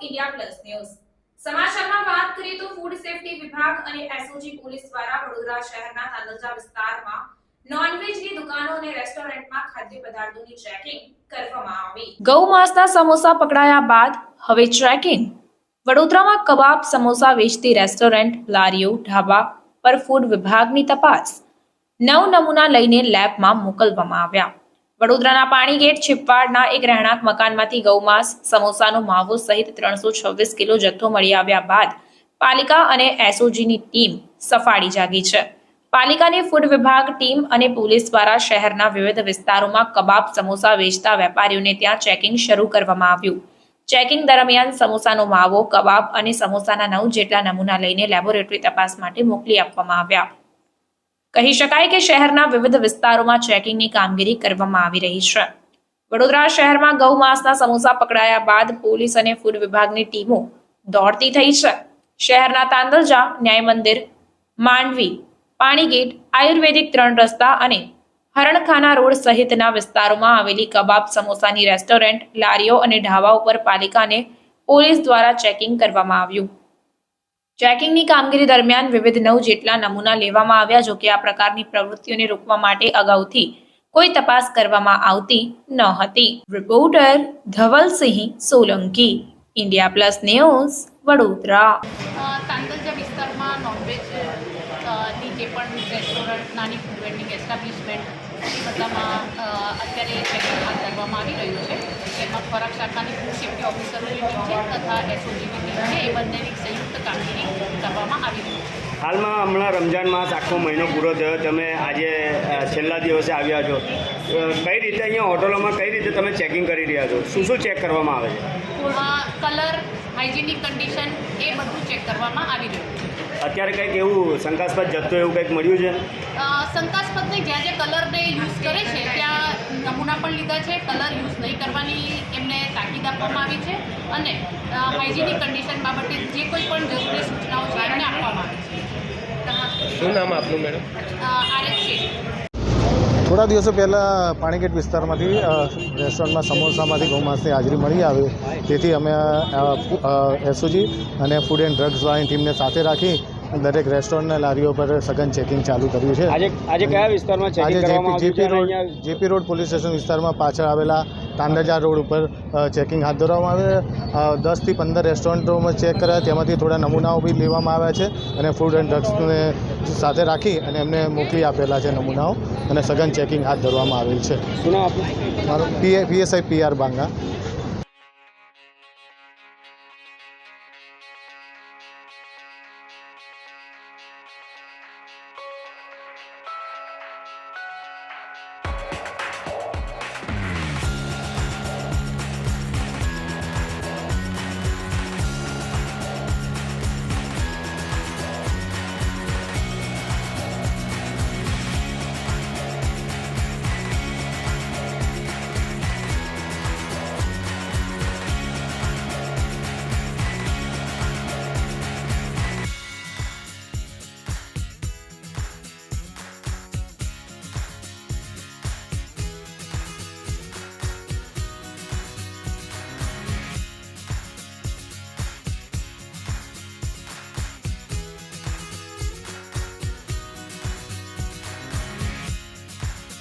India plus news સમાચારમાં વાત કરીએ તો ફૂડ સેફટી વિભાગ અને એસઓજી પોલીસ દ્વારા વડોદરા શહેરના તાંદલજા વિસ્તારમાં સમોસા પકડાયા બાદ હવે ચેકિંગ વડોદરામાં કબાબ, સમોસા વેચતી રેસ્ટોરન્ટ, લારીઓ, ઢાબા પર ફૂડ વિભાગની તપાસ. નવ નમૂના લઈને લેબમાં મોકલવામાં આવ્યા. વડોદરાના પાણીગેટ છીપવાડના એક રહેણાંક મકાનમાંથી ગૌમાંસ સમોસાનો માવો સહિત ત્રણસો છવ્વીસ કિલો જથ્થો મળી આવ્યા બાદ પાલિકા અને એસઓજીની ટીમ સફાળી જાગી છે. પાલિકાની ફૂડ વિભાગ ટીમ અને પોલીસ દ્વારા શહેરના વિવિધ વિસ્તારોમાં કબાબ સમોસા વેચતા વેપારીઓને ત્યાં ચેકિંગ શરૂ કરવામાં આવ્યું. ચેકિંગ દરમિયાન સમોસાનો માવો, કબાબ અને સમોસાના નવ જેટલા નમૂના લઈને લેબોરેટરી તપાસ માટે મોકલી આપવામાં આવ્યા. કહી શકાય કે શહેરના વિવિધ વિસ્તારોમાં ચેકિંગની કામગીરી કરવામાં આવી રહી છે. વડોદરા શહેરમાં ગૌ માંસના સમોસા પકડાયા બાદ પોલીસ અને ફૂડ વિભાગની ટીમો દોડતી થઈ છે. શહેરના તાંદલજા ન્યાય મંદિર માંડવી, પાણીગેટ, આયુર્વેદિક ત્રણ રસ્તા અને હરણખાના રોડ સહિતના વિસ્તારોમાં આવેલી કબાબ સમોસાની રેસ્ટોરન્ટ, લારીઓ અને ઢાબા ઉપર પાલિકાને પોલીસ દ્વારા ચેકિંગ કરવામાં આવ્યું. ચેકિંગની કામગીરી દરમિયાન વિવિધ નવ જેટલા નમૂના લેવામાં આવ્યા જો કે આ પ્રકારની પ્રવૃત્તિઓને રોકવા માટે અગાઉથી કોઈ તપાસ કરવામાં આવતી ન હતી. Reporter Dhavalsinh Solanki, India plus news, Vadodara. વિસ્તારમાં નોનવેજ પણ રેસ્ટોરન્ટ નાની ફૂડ વેન્ડિંગ એસ્ટાબ્લિશમેન્ટ એ અત્યારે ચેકિંગ હાથ ધરવામાં આવી રહ્યું છે. એમાં ખોરાક શાખાની ફૂડ સેફ્ટી ઓફિસરોની ટીમ છે તથા એસઓજીની ટીમ છે એ બંનેની સંયુક્ત કામગીરી કરવામાં આવી રહી છે. હાલમાં હમણાં રમજાન માસ આખો મહિનો પૂરો થયો. તમે આજે છેલ્લા દિવસે આવ્યા છો. કઈ રીતે અહીંયા હોટલોમાં કઈ રીતે તમે ચેકિંગ કરી રહ્યા છો? શું શું ચેક કરવામાં આવે છે? કલર હાઇજીનિક કન્ડિશન એ બધું ચેક કરવામાં આવી રહ્યું છે. અત્યારે કંઈક એવું શંકાસ્પદ જથ્થો એવું કંઈક મળ્યું છે? શંકાસ્પદને શંકાસ્પદ નહીં. જ્યાં જે કલરને યુઝ કરે છે ત્યાં નમૂના પણ લીધા છે. કલર યુઝ નહીં કરવાની એમને તાકીદ આપવામાં આવી છે અને હાઇજીનિક કન્ડિશન બાબતે જે કોઈ પણ જરૂરી સૂચનાઓ છે એમને આપવામાં આવી છે. શું નામ આપનું મેડમ આરએસ થોડા દિવસો પહેલાં પાણીગેટ વિસ્તારમાંથી રેસ્ટોરન્ટમાં સમોસામાંથી ગૌમાંસની હાજરી મળી આવે. તેથી અમે એસઓજી અને ફૂડ એન્ડ ડ્રગ્સવાળાની ટીમને સાથે રાખી દરેક રેસ્ટોરન્ટ લારીઓ પર સઘન ચેકિંગ ચાલુ કર્યું છે આજે આજે કયા વિસ્તારમાં આજે ચેકિંગ કરવામાં જેપી આવ્યું છે road JP road police station વિસ્તારમાં પાછળ આવેલા તાંડાજા રોડ ઉપર ચેકિંગ હાથ ધરવામાં આવે દસથી પંદર રેસ્ટોરન્ટોમાં ચેક કર્યા તેમાંથી થોડા નમૂનાઓ બી લેવામાં આવ્યા છે અને ફૂડ એન્ડ ડ્રગ્સને સાથે રાખી અને એમને મોકલી આપેલા છે નમૂનાઓ અને સઘન ચેકિંગ હાથ ધરવામાં આવેલ છે મારો મારું પીએ પીએસઆઈ પીઆર બાંગા